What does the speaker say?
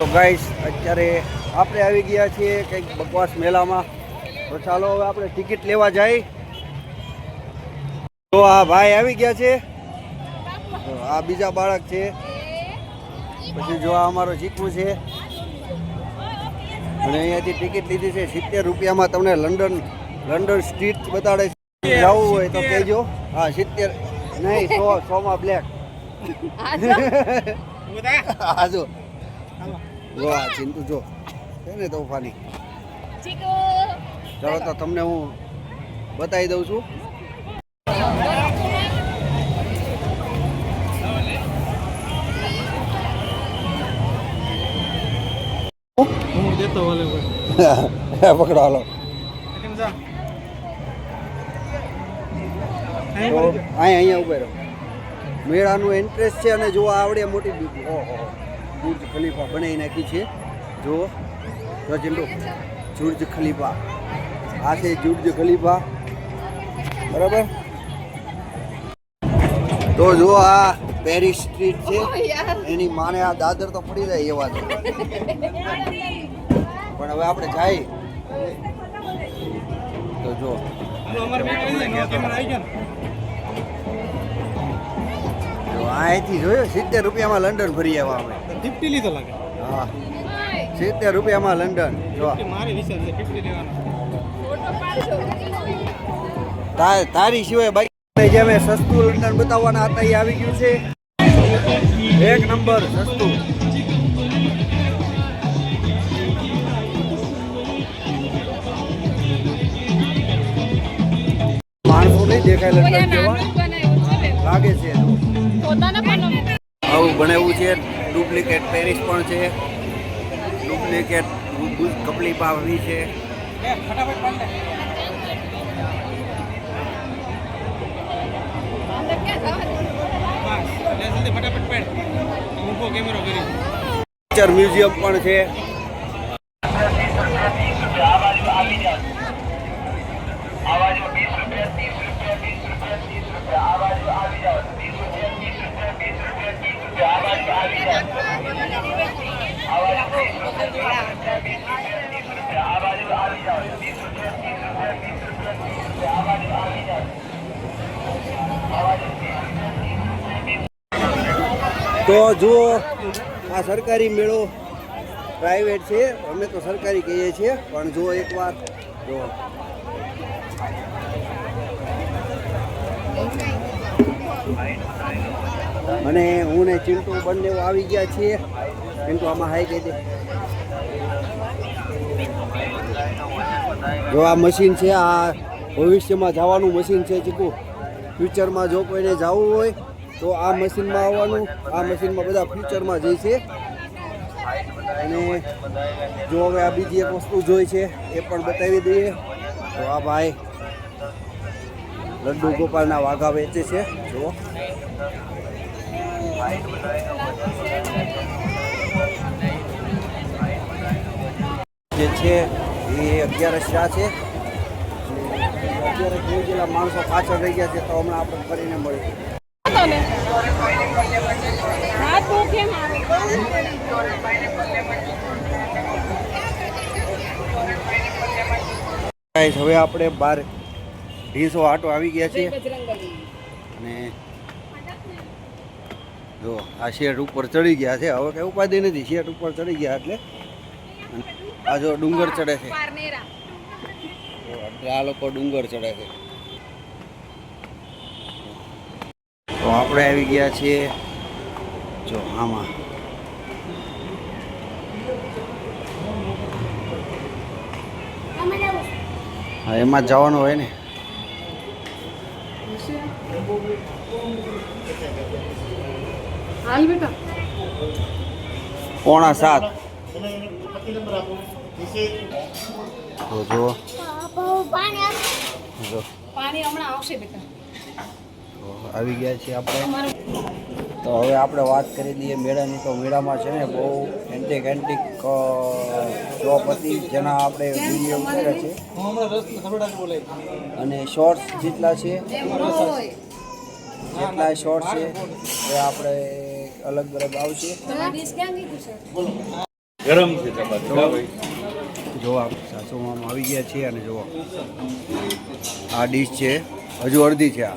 તો ગાઈસ અત્યારે આપણે આવી ગયા છીએ કંઈક બકવાસ મેળામાં. તો ચાલો હવે આપણે ટિકિટ લેવા જાય. તો આ ભાઈ આવી ગયા છે. આ બીજા બાળક છે. પછી જો આ અમારો ચીકુ છે. અને અહીંયાથી ટિકિટ લીધી છે સિત્તેર રૂપિયામાં તમને લંડન લંડન સ્ટ્રીટ બતાડે છે. જવું હોય તો કહેજો. હા સિત્તેર. નહીં સો સોમાં બ્લેક હા જો આ ચિંતુ જો. છે ને તોફાની ચાલો તો તમને હું બતાવી દઉં છું. પકડો હાલો. અહીંયા અહીંયા ઉભે રહો મેળાનું ઇન્ટરેસ્ટ છે અને જોવા આવડે મોટી ઓહો. બુર્જ ખલીફા બનાવી નાખી છે. જો જો જુર્જ ખલીફા. આ છે જુર્જ ખલીફા. બરાબર? તો જો આ પેરિસ સ્ટ્રીટ છે એની માને આ દાદર તો પડી જાય એવા છે પણ હવે આપણે જાય. તો જો. અહીંથી જોયો સિત્તેર રૂપિયામાં લંડન ફરી આવ્યા અમે. ફિફ્ટી લીધો લાગે. હા. સિત્તેર રૂપિયામાં લંડન જો. કે મારે વિચાર છે ફિફ્ટી લેવાનો. તા- તારી સિવાય બાકી જે મેં સસ્તું લંડન બતાવવાના હતા એ આવી ગયું છે. એક નંબર સસ્તું. માણસો નહીં દેખાય લંડન જેવા લાગે છે આવું બનાવ્યું છે ડુપ્લિકેટ પેરિસ પણ છે. ડુપ્લિકેટ કપલી પાવી છે. ફટાફટ પાડ. લે બસ લે જલ્દી ફટાફટ પાડ ઊભો કેમેરો કરી. પિક્ચર મ્યુઝિયમ પણ છે. તો જુઓ આ સરકારી મેળો પ્રાઇવેટ છે, અમે તો સરકારી કહીએ છીએ, પણ જુઓ એકવાર જુઓ અને હું ને ચિંટુ બંને આવી ગયા છીએ. ચિંટુ આમાં હાઈ કહી દે જો આ મશીન છે, આ ભવિષ્યમાં જવાનું મશીન છે ચીકુ. ફ્યુચરમાં જો કોઈને જવું હોય તો આ મશીનમાં આવવાનું, આ મશીનમાં બધા ફ્યુચરમાં જઈ છે. અને જો હવે આ બીજી એક વસ્તુ જોઈ છે, એ પણ બતાવી દઈએ. તો આ ભાઈ લડ્ડુ ગોપાલના વાઘા વેચે છે. જુઓ. જે છે, એ અગિયારસ શા છે. જોઈ ગયેલા માણસો પાછળ રહી ગયા છે, તો હમણાં આપણે ગાઈસ હવે આપણે બાર ઢીસો આટો આવી ગયા છીએ. અને જો આ શેઠ ઉપર ચડી ગયા છે. હવે કઈ ઉપાધિ નથી. શેઠ ઉપર ચડી ગયા એટલે આ જો ડુંગર ચડે છે. એટલે આ લોકો ડુંગર ચડે છે. તો આપણે આવી ગયા છીએ. જો આમાં. હા એમાં જ જવાનું હોય ને. હાલ બેટા. પોણા સાત. તો જો જો. પાણી હમણાં આવશે બેટા. આવી ગયા છીએ આપણે. તો હવે આપણે વાત કરી દઈએ મેળાની. તો મેળામાં છે ને બહુ એન્ટિક એન્ટિક શોપ હતી જેના આપણે વીડિયો ઉતાર્યા છે અને શોર્ટ્સ જેટલા છે જેટલા શોર્ટ છે એ આપણે અલગ અલગ આવશે. ગરમ છે તમારે. સાસુમાં આવી ગયા છીએ અને જોવા આ ડીશ છે હજુ અડધી છે આ.